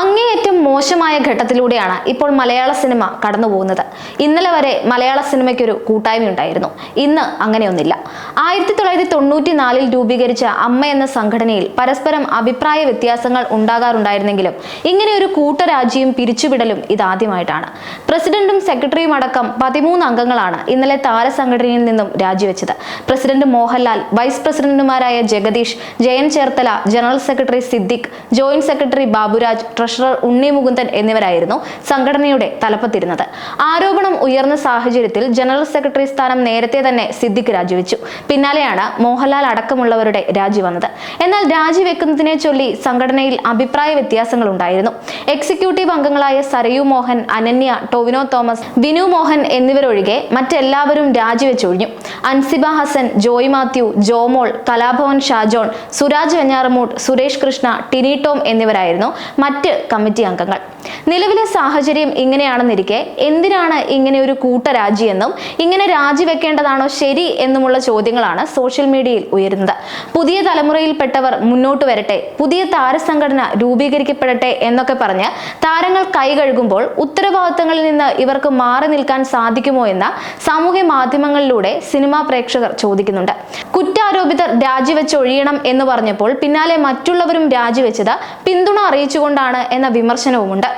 അങ്ങേയറ്റം മോശമായ ഘട്ടത്തിലൂടെയാണ് ഇപ്പോൾ മലയാള സിനിമ കടന്നു പോകുന്നത് ഇന്നലെ വരെ മലയാള സിനിമയ്ക്കൊരു കൂട്ടായ്മ ഉണ്ടായിരുന്നു. ഇന്ന് അങ്ങനെയൊന്നില്ല ആയിരത്തി തൊള്ളായിരത്തി തൊണ്ണൂറ്റി നാലിൽ രൂപീകരിച്ച അമ്മ എന്ന സംഘടനയിൽ പരസ്പരം അഭിപ്രായ വ്യത്യാസങ്ങൾ ഉണ്ടാകാറുണ്ടായിരുന്നെങ്കിലും ഇങ്ങനെ ഒരു കൂട്ടരാജ്യം പിരിച്ചുവിടലും ഇതാദ്യമായിട്ടാണ്. പ്രസിഡന്റും സെക്രട്ടറിയും അടക്കം പതിമൂന്ന് അംഗങ്ങളാണ് ഇന്നലെ താരസംഘടനയിൽ നിന്നും രാജിവെച്ചത്. പ്രസിഡന്റ് മോഹൻലാൽ വൈസ് പ്രസിഡന്റുമാരായ Jagadish Jayan Cherthala general secretary Siddique joint secretary Baburaj treasurer Unni Mukundan എന്നിവരായിരുന്നു സംഘടനയുടെ തലപ്പത്തിരുന്നത്. ആരോപണം ഉയർന്ന സാഹചര്യത്തിൽ ജനറൽ സെക്രട്ടറി സ്ഥാനം നേരത്തെ തന്നെ സിദ്ദിഖ് രാജിവെച്ചു. പിന്നാലെയാണ് മോഹൻലാൽ അടക്കമുള്ളവരുടെ രാജി വന്നത്. എന്നാൽ രാജിവെക്കുന്നതിനെ ചൊല്ലി സംഘടനയിൽ അഭിപ്രായ വ്യത്യാസങ്ങൾ ഉണ്ടായിരുന്നു. എക്സിക്യൂട്ടീവ് അംഗങ്ങളായ സരയു മോഹൻ അനന്യ ടോവിനോ തോമസ് വിനു മോഹൻ എന്നിവരൊഴികെ മറ്റെല്ലാവരും രാജിവെച്ചൊഴിഞ്ഞു അൻസിബ ഹസൻ ജോയ് മാത്യു ജോമോൾ കലാഭവൻ ഷാജോൺ സുരാജ് വെഞ്ഞാറമൂട് സുരേഷ് കൃഷ്ണ ടിനി ടോം എന്നിവരായിരുന്നു മറ്റ് കമ്മിറ്റി അംഗങ്ങൾ നിലവിലെ സാഹചര്യം ഇങ്ങനെയാണെന്നിരിക്കെ എന്തിനാണ് ഇങ്ങനെ ഒരു കൂട്ടരാജിയെന്നും ഇങ്ങനെ രാജിവെക്കേണ്ടതാണോ ശരി എന്നുമുള്ള ചോദ്യങ്ങളാണ് സോഷ്യൽ മീഡിയയിൽ ഉയരുന്നത്. പുതിയ തലമുറയിൽപ്പെട്ടവർ മുന്നോട്ട് വരട്ടെ പുതിയ താരസംഘടന രൂപീകരിക്കപ്പെടട്ടെ എന്നൊക്കെ പറഞ്ഞ് താരങ്ങൾ കൈകഴുകുമ്പോൾ ഉത്തരവാദിത്തങ്ങളിൽ നിന്ന് ഇവർക്ക് മാറി നിൽക്കാൻ സാധിക്കുമോ എന്ന സാമൂഹ്യ മാധ്യമങ്ങളിലൂടെ സിനിമാ പ്രേക്ഷകർ ചോദിക്കുന്നുണ്ട്. കുറ്റാരോപിതർ രാജിവെച്ചൊഴിയണം എന്ന് പറഞ്ഞപ്പോൾ പിന്നാലെ മറ്റുള്ളവരും രാജിവെച്ചത് പിന്തുണ അറിയിച്ചുകൊണ്ടാണ് എന്ന വിമർശനവുമുണ്ട്.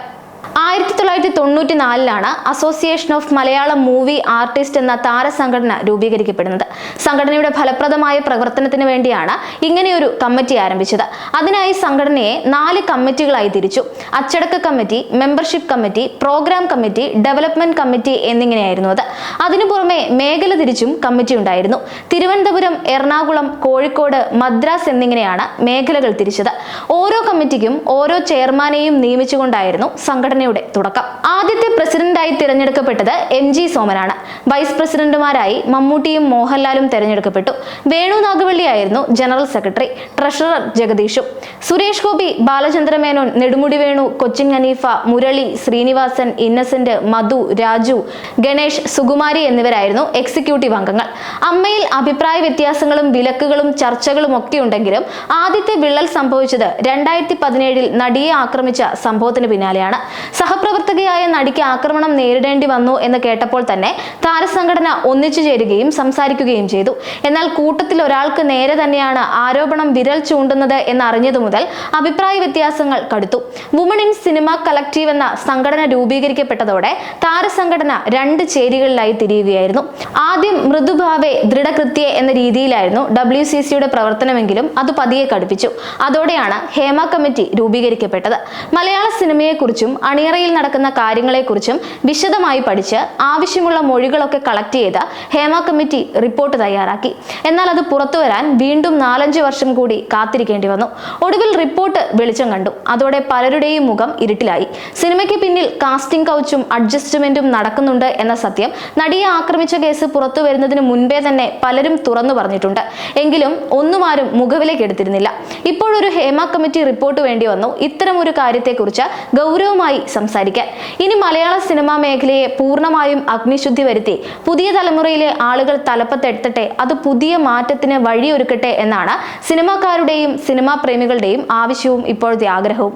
ആയിരത്തി തൊള്ളായിരത്തി തൊണ്ണൂറ്റി നാലിലാണ് association of Malayalam movie artist എന്ന താരസംഘടന രൂപീകരിക്കപ്പെടുന്നത്. സംഘടനയുടെ ഫലപ്രദമായ പ്രവർത്തനത്തിന് വേണ്ടിയാണ് ഇങ്ങനെയൊരു കമ്മിറ്റി ആരംഭിച്ചത്. അതിനായി സംഘടനയെ നാല് കമ്മിറ്റികളായി തിരിച്ചു. അച്ചടക്ക committee membership committee programme committee development committee എന്നിങ്ങനെയായിരുന്നു അത്. അതിനു പുറമെ മേഖല തിരിച്ചും കമ്മിറ്റി ഉണ്ടായിരുന്നു. തിരുവനന്തപുരം എറണാകുളം കോഴിക്കോട് മദ്രാസ് എന്നിങ്ങനെയാണ് മേഖലകൾ തിരിച്ചത്. ഓരോ കമ്മിറ്റിക്കും ഓരോ ചെയർമാനെയും നിയമിച്ചുകൊണ്ടായിരുന്നു സംഘടനയുടെ തുടക്കം. ആദ്യത്തെ പ്രസിഡന്റായി തിരഞ്ഞെടുക്കപ്പെട്ടത് എം ജി സോമനാണ്. വൈസ് പ്രസിഡന്റുമാരായി മമ്മൂട്ടിയും മോഹൻലാലും തിരഞ്ഞെടുക്കപ്പെട്ടു. വേണു നാഗവള്ളിയായിരുന്നു ജനറൽ സെക്രട്ടറി ട്രഷറർ ജഗദീഷും. സുരേഷ് ഗോപി ബാലചന്ദ്ര മേനോൻ നെടുമുടി വേണു കൊച്ചിൻ ഹനീഫ മുരളി ശ്രീനിവാസൻ ഇന്നസെന്റ് മധു രാജു ഗണേഷ് സുകുമാരി എന്നിവരായിരുന്നു എക്സിക്യൂട്ടീവ് അംഗങ്ങൾ. അമ്മയിൽ അഭിപ്രായ വ്യത്യാസങ്ങളും വിലക്കുകളും ചർച്ചകളും ഒക്കെ ഉണ്ടെങ്കിലും ആദ്യത്തെ വിള്ളൽ സംഭവിച്ചത് രണ്ടായിരത്തി പതിനേഴിൽ നടിയെ ആക്രമിച്ച സംഭവത്തിന് പിന്നാലെയാണ്. സഹപ്രവർത്തകയായ നടിക്ക് ആക്രമണം നേരിടേണ്ടി വന്നു എന്ന് കേട്ടപ്പോൾ തന്നെ താരസംഘടന ഒന്നിച്ചു ചേരുകയും സംസാരിക്കുകയും ചെയ്തു. എന്നാൽ കൂട്ടത്തിൽ ഒരാൾക്ക് നേരെ തന്നെയാണ് ആരോപണം വിരൽ ചൂണ്ടുന്നത് എന്നറിഞ്ഞതു മുതൽ അഭിപ്രായ വ്യത്യാസങ്ങൾ കടുത്തു. വുമൺ ഇൻ സിനിമ കളക്റ്റീവ് എന്ന സംഘടന രൂപീകരിക്കപ്പെട്ടതോടെ താരസംഘടന രണ്ട് ചേരികളിലായി തിരിയുകയായിരുന്നു. ആദ്യം മൃദുഭാവെ ദൃഢകൃത്യെ എന്ന രീതിയിലായിരുന്നു ഡബ്ല്യു സി സിയുടെ പ്രവർത്തനമെങ്കിലും അത് പതിയെ കടുപ്പിച്ചു. അതോടെയാണ് ഹേമ കമ്മിറ്റി രൂപീകരിക്കപ്പെട്ടത്. മലയാള സിനിമയെക്കുറിച്ചും അണിയറയിൽ നടക്കുന്ന കാര്യങ്ങളെക്കുറിച്ചും വിശദമായി പഠിച്ച് ആവശ്യമുള്ള മൊഴികളൊക്കെ കളക്ട് ചെയ്ത് ഹേമ കമ്മിറ്റി റിപ്പോർട്ട് തയ്യാറാക്കി. എന്നാൽ അത് പുറത്തു വരാൻ വീണ്ടും നാലഞ്ച് വർഷം കൂടി കാത്തിരിക്കേണ്ടി വന്നു. ഒടുവിൽ റിപ്പോർട്ട് വെളിച്ചം കണ്ടു. അതോടെ പലരുടെയും മുഖം ഇരുട്ടിലായി. സിനിമയ്ക്ക് പിന്നിൽ കാസ്റ്റിംഗ് കൗച്ചും അഡ്ജസ്റ്റ്മെന്റും നടക്കുന്നുണ്ട് എന്ന സത്യം നടിയെ ആക്രമിച്ച കേസ് പുറത്തു വരുന്നതിന് മുൻപേ തന്നെ പലരും തുറന്നു പറഞ്ഞിട്ടുണ്ട്. എങ്കിലും ഒന്നും ആരും മുഖവിലേക്ക് എടുത്തിരുന്നില്ല. ഇപ്പോഴൊരു ഹേമ കമ്മിറ്റി റിപ്പോർട്ട് വേണ്ടി വന്നു. ഇത്തരം ഒരു കാര്യത്തെക്കുറിച്ച് ഗൗരവമായി സംസാരിക്കാൻ ഇനി മലയാള സിനിമാ മേഖലയെ പൂർണമായും അഗ്നിശുദ്ധി വരുത്തി. പുതിയ തലമുറയിലെ ആളുകൾ തലപ്പത്തെടുത്തട്ടെ അത് പുതിയ മാറ്റത്തിന് വഴിയൊരുക്കട്ടെ എന്നാണ് സിനിമാക്കാരുടെയും സിനിമാ പ്രേമികളുടെയും ആവശ്യവും ഇപ്പോഴത്തെ ആഗ്രഹവും.